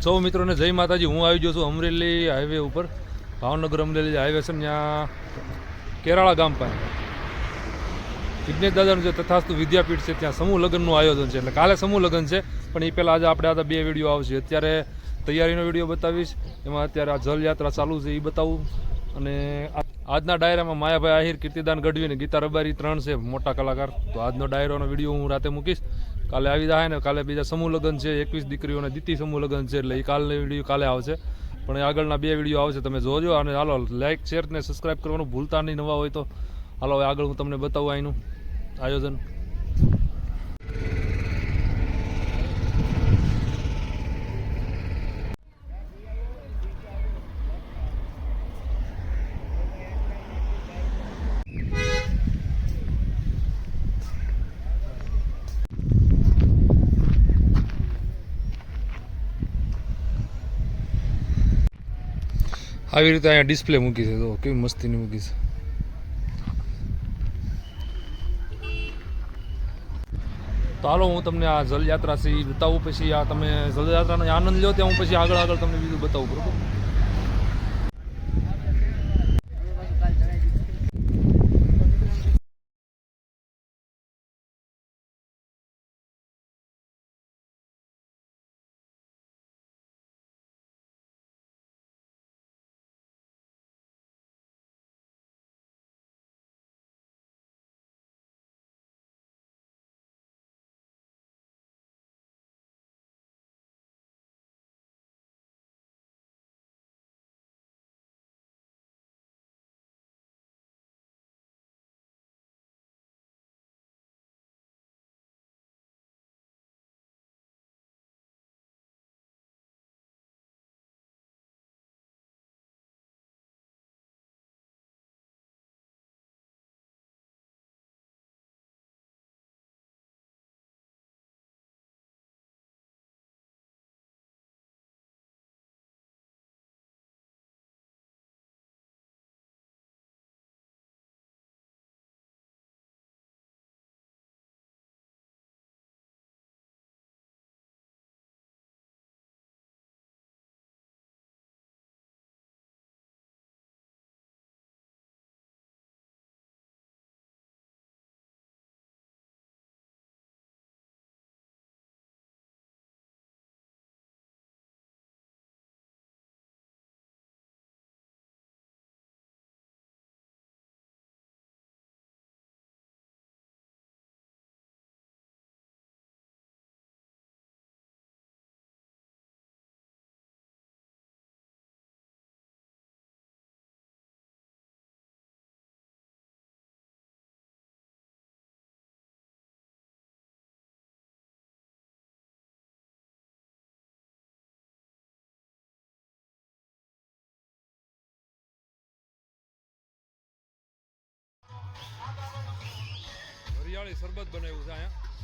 સૌ મિત્રોને જય માતાજી. હું આવી ગયો છું અમરેલી હાઈવે ઉપર. ભાવનગર અમરેલી હાઈવે છે ત્યાં કેરાળા ગામ પાસે. વિઘ્નેશ દાદાનું જે તથાસ્તુ વિદ્યાપીઠ છે ત્યાં સમૂહ લગ્નનું આયોજન છે. એટલે કાલે સમૂહ લગ્ન છે, પણ એ પહેલાં આજે આપણે આ બે વીડિયો આવશે. અત્યારે તૈયારીનો વીડિયો બતાવીશ. એમાં અત્યારે આ જલયાત્રા ચાલુ છે, એ બતાવું. અને આજના ડાયરામાં માયાભાઈ આહિર, કીર્તિદાન ગઢવી અને ગીતા રબારી ત્રણ છે મોટા કલાકાર. તો આજનો ડાયરોનો વીડિયો હું રાતે મૂકીશ. કાલે આવી જાય ને કાલે બીજા સમૂહ લગ્ન છે, એકવીસ દીકરીઓને દીતી સમૂહ લગ્ન છે, એટલે એ કાલનો વીડિયો કાલે આવશે. પણ એ આગળના બે વીડિયો આવશે, તમે જોજો અને હાલો લાઇક શેર ને સબસ્ક્રાઇબ કરવાનું ભૂલતા નહીં, નવા હોય તો. હાલો, હવે આગળ હું તમને બતાવું અહીંનું આયોજન. આવી રીતે અહીંયા ડિસ્પ્લે મૂકી છે. તો કેવી મસ્તીની મૂકી છે. તો હાલો, હું તમને આ જલયાત્રા સી બતાવું, પછી આ તમે જલયાત્રાનો આનંદ લો ત્યાં હું પછી આગળ આગળ તમને બીજું બતાવું, બરોબર? હરિયાળી શરબત બનાવ્યું છે અહીંયા.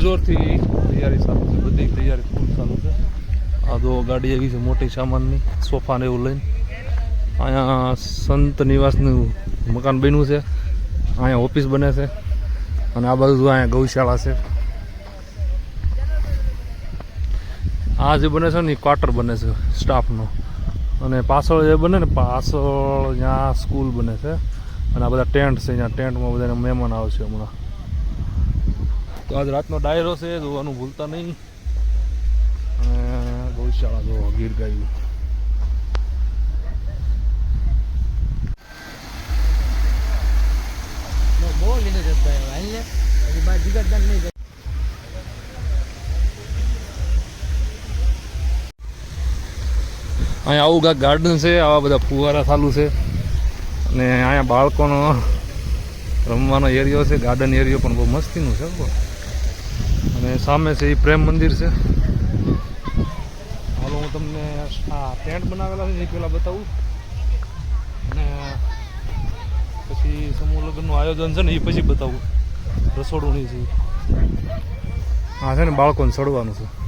જોરથી તૈયારી ચાલુ છે, બધી તૈયારી ફૂલ ચાલુ છે. આ તો ગાડી આવી છે મોટી સામાનની, સોફા ને એવું લઈને. અહીંયા સંત નિવાસનું મકાન બન્યું છે. અહીંયા ઓફિસ બને છે. અને આ બાજુ અહીંયા ગૌશાળા છે. આ જે બને છે ને, એ ક્વાર્ટર બને છે, સ્ટાફનો. અને પાછળ જે બને ને, પાછળ ત્યાં સ્કૂલ બને છે. અને આ બધા ટેન્ટ છે ત્યાં ટેન્ટમાં બધાને મહેમાન આવશે હમણાં. તો આજ રાતનો ડાયરો છે, જોવાનું ભૂલતા નહીં. અને ગૌશાળા જો ગીર ગાયું. બહુ અહીંયા આવું કાંક ગાર્ડન છે, આવા બધા ફુવારા ચાલુ છે. અને અહીંયા બાળકોનો રમવાનો એરિયો છે ગાર્ડન એરિયો પણ બહુ મસ્તીનું છે. અને સામે છે એ પ્રેમ મંદિર છે. હાલો, હું તમને આ ટેન્ટ બનાવેલા છે એ પહેલાં બતાવું. અને પછી સમૂહ લગ્નનું આયોજન છે ને એ પછી બતાવું. રસોડું નહીં છે. હા, છે ને, બાળકોને ચડવાનું છે.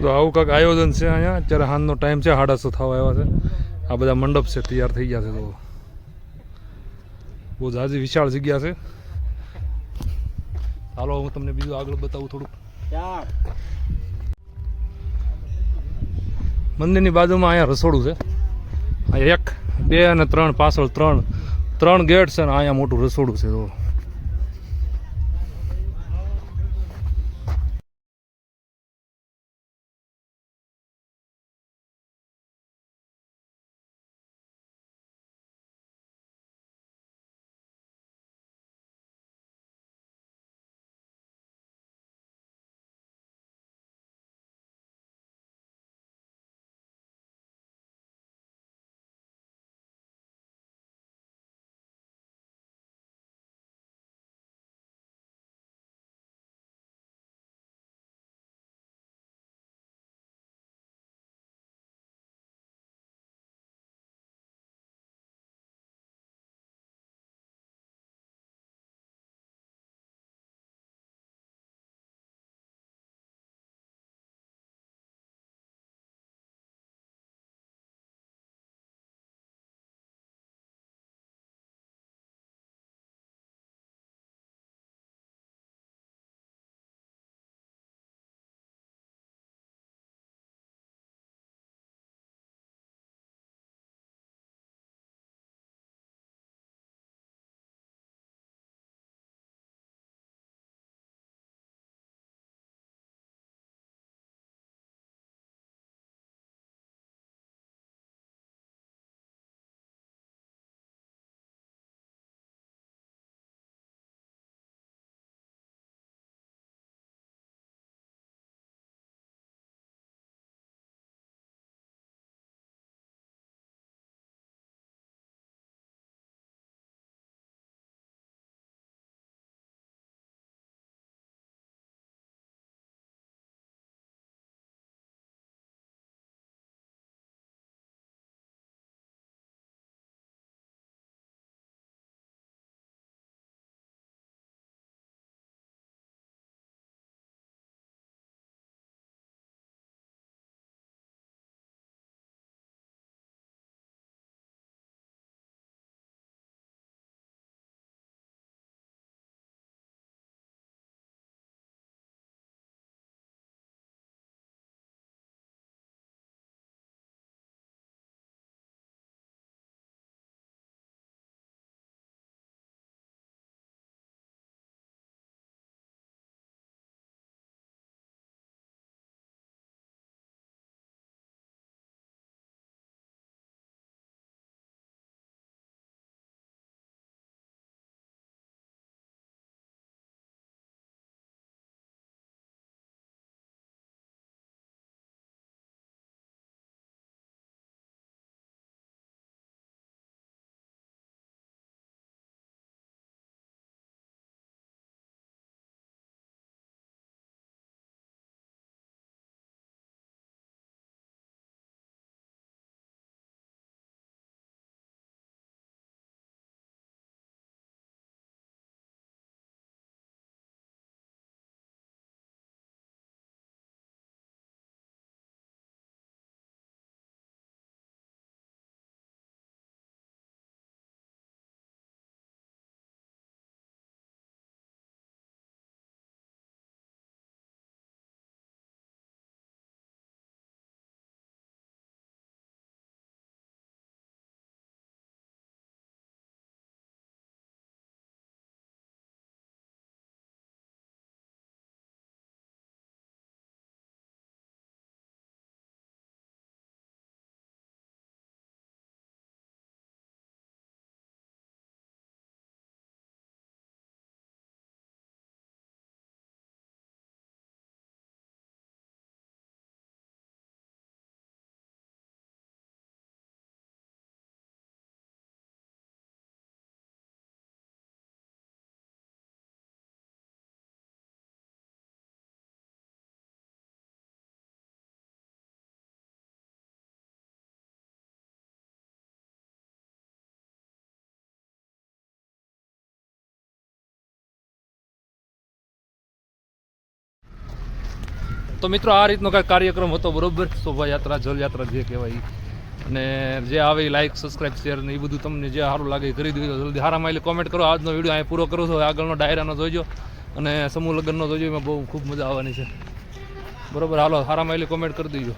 તો આવું કંઈક આયોજન છે અહીંયા. અત્યારે હાલનો ટાઈમ છે છ થવા આવ્યા છે. આ બધા મંડપ છે, તૈયાર થઈ ગયા છે તો. બહુ જાજી વિશાળ જગ્યા છે. ચાલો હું તમને બીજું આગળ બતાવું થોડુંક. મંદિરની બાજુમાં અહીંયા રસોડું છે. આ એક, બે અને ત્રણ, પાછળ ત્રણ. ત્રણ ગેટ છે અને અહીંયા મોટું રસોડું છે તો. તો મિત્રો, આ રીતનો કાંઈ કાર્યક્રમ હતો, બરોબર? શોભાયાત્રા, જલયાત્રા જે કહેવાય અને જે આવે લાઇક સબસ્ક્રાઇબ શેર ને એ બધું તમને જે સારું લાગે કરી દીધું જલ્દી હારા માઇલે કોમેન્ટ કરો. આજનો વીડિયો અહીં પૂરો કરો છો. આગળનો ડાયરાનો જોઈજો અને સમૂહ લગ્નનો જોઈજો એમાં બહુ ખૂબ મજા આવવાની છે. બરોબર? હાલો હારા માઇલે કોમેન્ટ કરી દીજો.